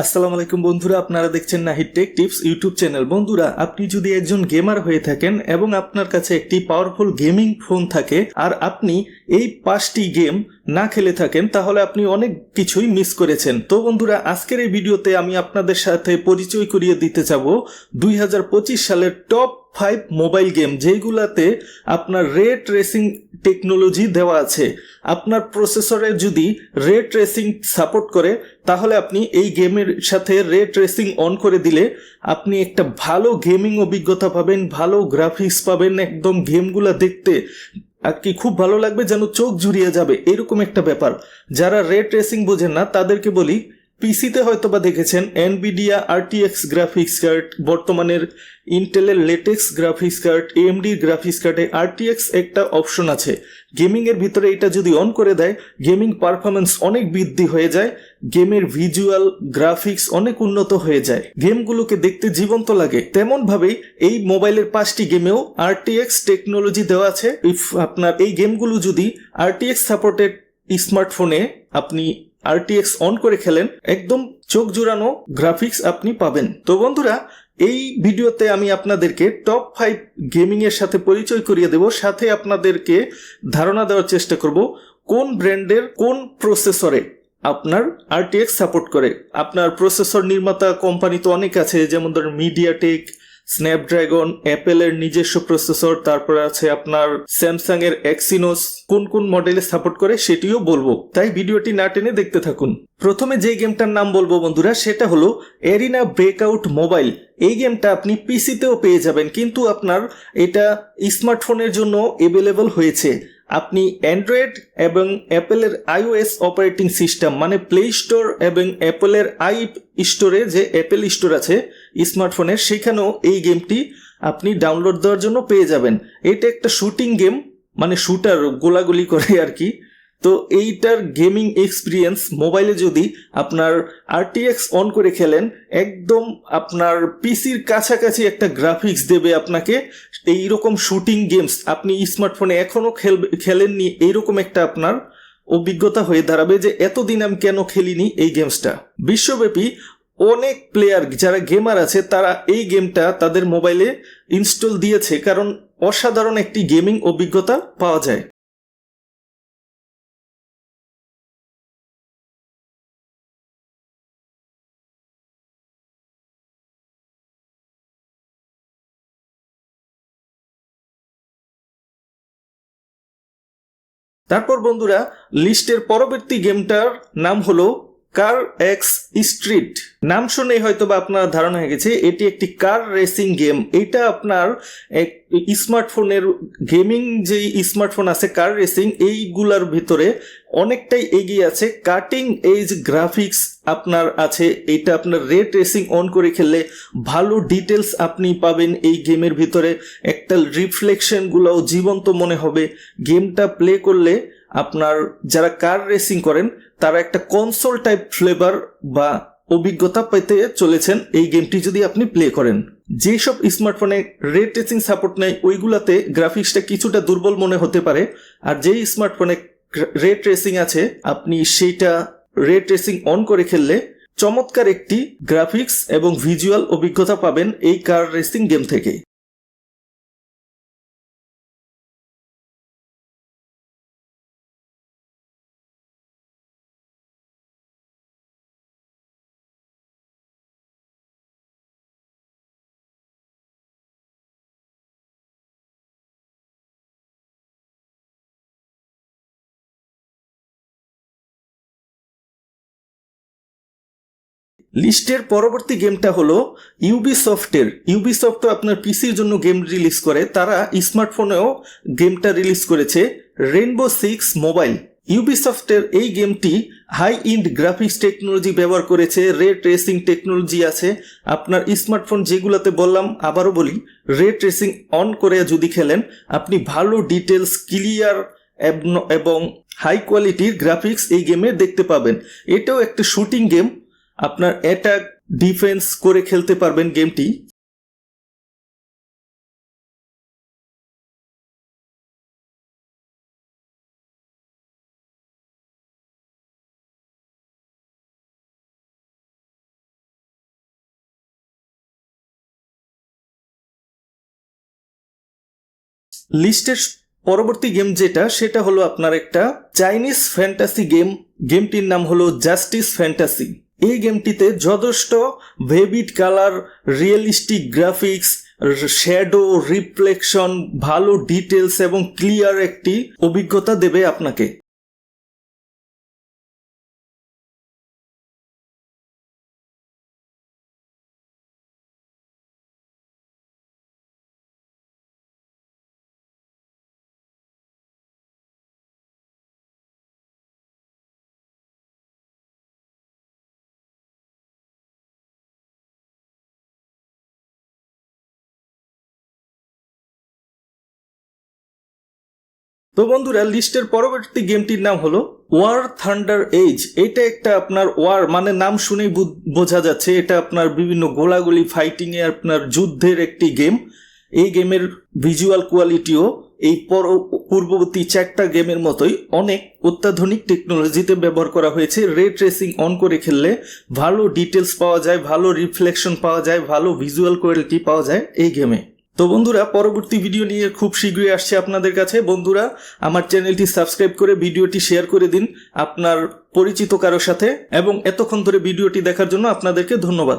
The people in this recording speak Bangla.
আসসালামু আলাইকুম বন্ধুরা, আপনারা দেখছেন Nahid tech tips YouTube channel. বন্ধুরা, আপনি যদি একজন গেমার হয়ে থাকেন এবং আপনার কাছে একটি পাওয়ারফুল গেমিং ফোন থাকে আর আপনি এই পাঁচটি গেম না খেলে থাকেন, তাহলে আপনি অনেক কিছুই মিস করেছেন। তো বন্ধুরা, আজকের এই ভিডিওতে আমি আপনাদের সাথে পরিচয় করিয়ে দিতে চাব দুই সালের টপ ফাইভ মোবাইল গেম যেগুলাতে আপনার রে ট্রেসিং টেকনোলজি দেওয়া আছে। আপনার প্রসেসরে যদি রে ট্রেসিং সাপোর্ট করে, তাহলে আপনি এই গেমের সাথে রে ট্রেসিং অন করে দিলে আপনি একটা ভালো গেমিং অভিজ্ঞতা পাবেন, ভালো গ্রাফিক্স পাবেন, একদম গেমগুলো দেখতে। আর কি খুব ভালো লাগবে যেন চোখ জুড়িয়ে যাবে, এরকম একটা ব্যাপার। যারা রে ট্রেসিং বোঝেন না, তাদেরকে বলি পিসিতে হয়তো বা দেখেছেন এনবিডিয়া আরটিএক্স গ্রাফিক্স কার্ড বর্তমানের ইন্টেলের latest graphics card AMD graphics কার্ডে আরটিএক্স একটা অপশন আছে। গেমিং এর ভিতরে এটা যদি অন করে দেয় গেমিং পারফরমেন্স অনেক বৃদ্ধি হয়ে যায় গেমের ভিজুয়াল গ্রাফিক্স অনেক উন্নত হয়ে যায়। গেমগুলোকে দেখতে জীবন্ত লাগে। তেমন ভাবেই এই মোবাইলের পাঁচটি গেমেও আরটিএক্স টেকনোলজি দেওয়া আছে। ইফ আপনার এই গেমগুলো যদি আরটিএক্স সাপোর্টেড স্মার্টফোনে আপনি আরটিএক্স অন করে খেলেন, একদম চোখ জুড়ানো গ্রাফিক্স আপনি পাবেন। তো বন্ধুরা, এই ভিডিওতে আমি আপনাদেরকে টপ ফাইভ গেমিং এর সাথে পরিচয় করিয়ে দেব, সাথে আপনাদেরকে ধারণা দেওয়ার চেষ্টা করব, কোন ব্র্যান্ডের কোন প্রসেসরে আপনার আরটিএক্স সাপোর্ট করে। আপনার প্রসেসর নির্মাতা কোম্পানি তো অনেক আছে, যেমন ধরেন মিডিয়াটেক স্ন্যাপড্রাগন অ্যাপেলের নিজস্ব প্রসেসর তারপর আছে আপনার স্যামসাং এর এক্সিনোস কোন কোন মডেলে সাপোর্ট করে সেটিও বলব। তাই ভিডিওটি না টেনে দেখতে থাকুন। প্রথমে যে গেমটার নাম বলব বন্ধুরা, সেটা হলো এরিনা ব্রেকআউট মোবাইল এই গেমটা আপনি পিসিতেও পেয়ে যাবেন, কিন্তু আপনার এটা স্মার্টফোনের জন্য এভেলেবল হয়েছে। আপনি অ্যান্ড্রয়েড এবং অ্যাপেলের আইওএস অপারেটিং সিস্টেম মানে প্লে স্টোর এবং অ্যাপেলের আই স্টোরে যে অ্যাপেল স্টোর আছে স্মার্টফোনের সেখানেও এই গেমটি আপনি ডাউনলোড দেওয়ার জন্য পেয়ে যাবেন। এটা একটা শুটিং গেম মানে শুটার গোলাগুলি করে আর কি। তো এইটার গেমিং এক্সপিরিয়েন্স মোবাইলে যদি আপনার আরটিএক্স অন করে খেলেন, একদম আপনার পিসির কাছাকাছি একটা গ্রাফিক্স দেবে আপনাকে। এইরকম শুটিং গেমস আপনি স্মার্টফোনে এখনও খেলবে, খেলেননি, এইরকম একটা আপনার অভিজ্ঞতা হয়ে দাঁড়াবে যে এতদিন আমি কেন খেলিনি এই গেমসটা বিশ্বব্যাপী অনেক প্লেয়ার যারা গেমার আছে, তারা এই গেমটা তাদের মোবাইলে ইনস্টল দিয়েছে, কারণ অসাধারণ একটি গেমিং অভিজ্ঞতা পাওয়া যায়। তারপর বন্ধুরা লিস্টের পরবর্তী গেমটার নাম হলো কার এক্স স্ট্রিট? নাম শুনে হয়তো বা আপনার ধারণা হয়ে গেছে, এটি একটি কার রেসিং গেম। এটা আপনার এক স্মার্টফোনের গেমিং যে স্মার্টফোন আছে, কার রেসিং, এইগুলার ভিতরে অনেকটাই এগিয়ে আছে। কাটিং এইজ গ্রাফিক্স আপনার আছে। এটা আপনার রেট রেসিং অন করে খেললে ভালো ডিটেলস আপনি পাবেন এই গেমের ভিতরে। একটা রিফ্লেকশনগুলোও জীবন্ত মনে হবে। গেমটা প্লে করলে আপনার যারা কার রেসিং করেন, তারা একটা কনসোল টাইপ ফ্লেভার বা অভিজ্ঞতা পেতে চলেছেন এই গেমটি যদি আপনি প্লে করেন। যেসব স্মার্টফোনে রে ট্রেসিং সাপোর্ট নেয়, ওইগুলাতে গ্রাফিক্সটা কিছুটা দুর্বল মনে হতে পারে। আর যেই স্মার্টফোনে রে ট্রেসিং আছে, আপনি সেইটা রে ট্রেসিং অন করে খেললে চমৎকার একটি গ্রাফিক্স এবং ভিজুয়াল অভিজ্ঞতা পাবেন এই কার রেসিং গেম থেকে। লিস্টের পরবর্তী গেমটা হলো ইউবিসফটের ইউবিসফট আপনার পিসির জন্য গেম রিলিজ করে, তারা স্মার্টফোনেও গেমটা রিলিজ করেছে রেনবো সিক্স মোবাইল ইউবিসফটের এই গেমটি হাই ইন্ড গ্রাফিক্স টেকনোলজি ব্যবহার করেছে রে ট্রেসিং টেকনোলজি আছে। আপনার স্মার্টফোন যেগুলোতে বললাম, আবারও বলি রে ট্রেসিং অন করে যদি খেলেন, আপনি ভালো ডিটেলস ক্লিয়ার এবং হাই কোয়ালিটির গ্রাফিক্স এই গেমে দেখতে পাবেন। এটাও একটা শুটিং গেম আপনার অ্যাটাক ডিফেন্স করে খেলতে পারবেন গেমটি লিস্টের পরবর্তী গেম যেটা, সেটা হলো আপনার একটা চাইনিজ ফ্যান্টাসি গেম গেমটির নাম হলো জাস্টিস ফ্যান্টাসি এই গেমটিতে যথেষ্ট vivid colour realistic graphics shadow reflection ভালো ডিটেলস এবং ক্লিয়ার একটি অভিজ্ঞতা দেবে আপনাকে। তো বন্ধুরা, লিস্টের পরবর্তী গেমটির নাম হলো ওয়ার থান্ডার এজ এটা একটা আপনার ওয়ার মানে নাম শুনেই বোঝা যাচ্ছে, এটা আপনার বিভিন্ন গোলাগুলি ফাইটিং এ আপনার যুদ্ধের একটি গেম। এই গেমের ভিজুয়াল কোয়ালিটিও এই পর- পূর্ববর্তী চারটা গেমের মতোই অনেক অত্যাধুনিক টেকনোলজিতে ব্যবহার করা হয়েছে। রে ট্রেসিং অন করে খেললে ভালো ডিটেলস পাওয়া যায়, ভালো রিফ্লেকশন পাওয়া যায়, ভালো ভিজুয়াল কোয়ালিটি পাওয়া যায় এই গেমে। তো বন্ধুরা, পরবর্তী ভিডিও নিয়ে খুব শীঘ্রই আসছে আপনাদের কাছে। বন্ধুরা, আমার চ্যানেলটি সাবস্ক্রাইব করে ভিডিওটি শেয়ার করে দিন আপনার পরিচিত কারোর সাথে এবং এতক্ষণ ধরে ভিডিওটি দেখার জন্য আপনাদেরকে ধন্যবাদ।